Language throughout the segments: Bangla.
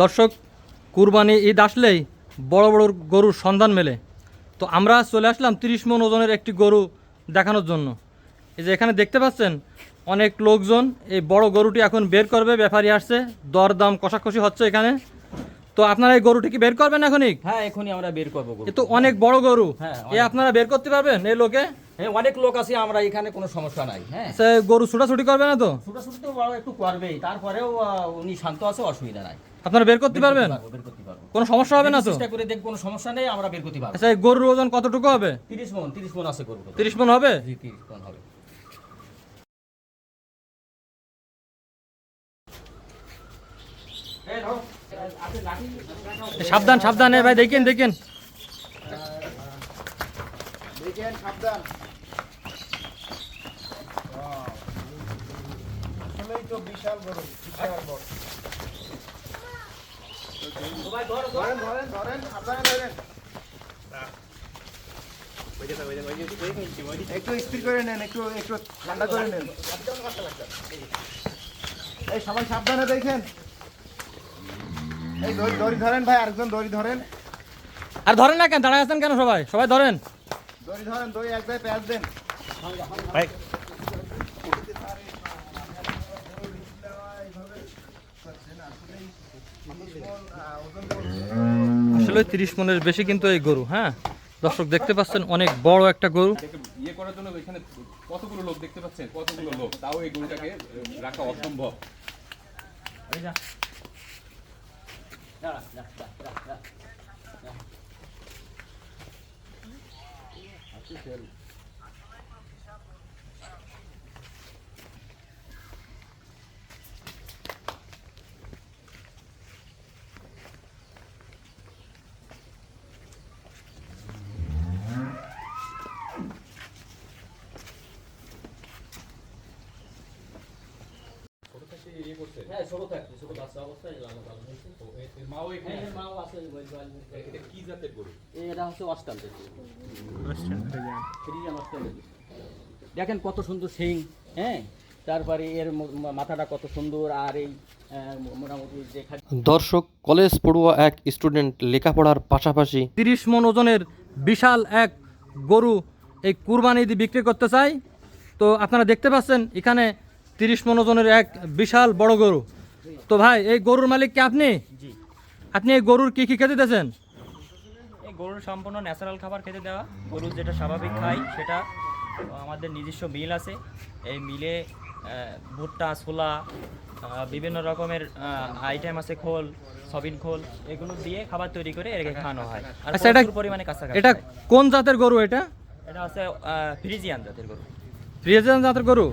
দর্শক, কুরবানি ঈদ আসলেই বড় বড় গরুর সন্ধান মেলে। তো আমরা চলে আসলাম তিরিশ মন ওজনের একটি গরু দেখানোর জন্য। এই যে এখানে দেখতে পাচ্ছেন, অনেক লোকজন এই বড় গরুটি এখন বের করবে, ব্যাপারী আসছে, দরদাম কষাকষি হচ্ছে এখানে। তো আপনারা এই গরুটি কি বের করবেন এখনই? হ্যাঁ এখনই আমরা বের করব গরু তো অনেক বড় গরু। হ্যাঁ এই আপনারা বের করতে পারবেন এই লোকে? হ্যাঁ অনেক লোক আছে আমরা এখানে কোনো সমস্যা নাই হ্যাঁ। গরু ছুটাছুটি করবে না তো? ছুটাছুটি তো একটু করবেই তারপরেও উনি শান্ত আছে অসুবিধা নাই। আপনারা বের করতে পারবেন? বের করতে পারব। কোনো সমস্যা হবে না তো? চেষ্টা করে দেখ কোনো সমস্যা নেই আমরা বের করতে পারব। আচ্ছা গরুর ওজন কতটুকু হবে? 30 মণ 30 মণ আছে গরু 30 মণ হবে? জি 30 সাবধান সাবধান ভাই, দেখেন দেখেন। দেখেন সাবধান ধরেন একটু স্থির করে নেন, একটু একটু ঠান্ডা করে নেন। এই সবাই সাবধানে দেখেন। এই দড়ি ধরেন ভাই আরেকজন দড়ি ধরেন। আর ধরেন না কেন? দাঁড়ায় আছেন কেন সবাই? সবাই ধরেন। দড়ি ধরেন দড়ি এক প্যাঁচ দেন। আসলে তিরিশ মনের বেশি কিন্তু এই গরু হ্যাঁ? দর্শক দেখতে পাচ্ছেন অনেক বড় একটা গরু। ইয়ে করার জন্য এখানে কতগুলো লোক দেখতে পাচ্ছেন? কতগুলো লোক? তাও এই গরুটাকে রাখা অসম্ভব। 来来来来来来，来，好，谢谢你。হ্যাঁ ছোট থাকবে ছোট বাচ্চা অবস্থায় লালন পালন হয়েছে এর মাও এখানে হ্যাঁ মাও আছে এটা কি জাতের গরু? এটা হচ্ছে অস্টাল ফ্রিজিয়ান অস্টাল দেখেন কত সুন্দর সিং হ্যাঁ? তারপরে এর মাথাটা কত সুন্দর আর এই মোটামুটি যে দর্শক কলেজ পড়ুয়া এক স্টুডেন্ট লেখাপড়ার পাশাপাশি তিরিশ মন ওজনের বিশাল এক গরু এই কুরবানি দিয়ে বিক্রি করতে চাই। তো আপনারা দেখতে পাচ্ছেন এখানে তিরিশ মন ওজনের এক বিশাল বড় গরু। তো ভাই এই গরুর মালিক কি আপনি? আপনি এই গরুর কি কি খেতে দিয়েছেন? এই গরুর সম্পূর্ণ ন্যাচারাল খাবার খেতে দেওয়া। গরুর যেটা স্বাভাবিক খাই সেটা আমাদের নিজস্ব মিল আছে। এই মিলে ভুট্টা ছোলা বিভিন্ন রকমের আইটেম আছে খোল সবিন খোল এগুলো দিয়ে খাবার তৈরি করে এটাকে খাওয়ানো হয়। আর আচ্ছা, এটা- প্রচুর পরিমাণে কাঁচা এটা কোন জাতের গরু এটা? এটা হচ্ছে ফ্রিজিয়ান জাতের গরু। ফ্রিজিয়ান জাতের গরু?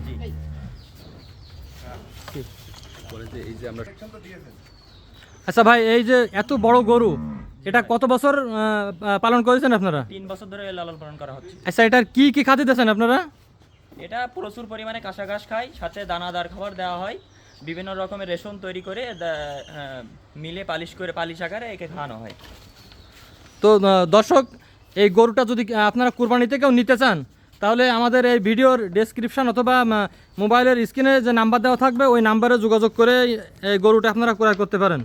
যে এই যে আমরা আচ্ছা ভাই এই যে এত বড় গরু এটা কত বছর পালন করেছেন আপনারা? তিন বছর ধরে লালন পালন করা হচ্ছে। আচ্ছা এটার কি কি খাদ্য দিয়েছেন আপনারা? এটা প্রচুর পরিমাণে কাঁচা ঘাস খায় সাথে দানাদার খাবার দেওয়া হয়। বিভিন্ন রকমের রেশন তৈরি করে মিলে পালিশ করে পালিশ আকারে একে খাওয়ানো হয়। তো দর্শক এই গরুটা যদি আপনারা কুরবানিতে কেউ নিতে চান তাহলে আমাদের এই ভিডিওর ডেসক্রিপশান অথবা মোবাইলের স্ক্রিনে যে নাম্বার দেওয়া থাকবে, ওই নাম্বারে যোগাযোগ করে এই গরুটা আপনারা ক্রয় করতে পারেন।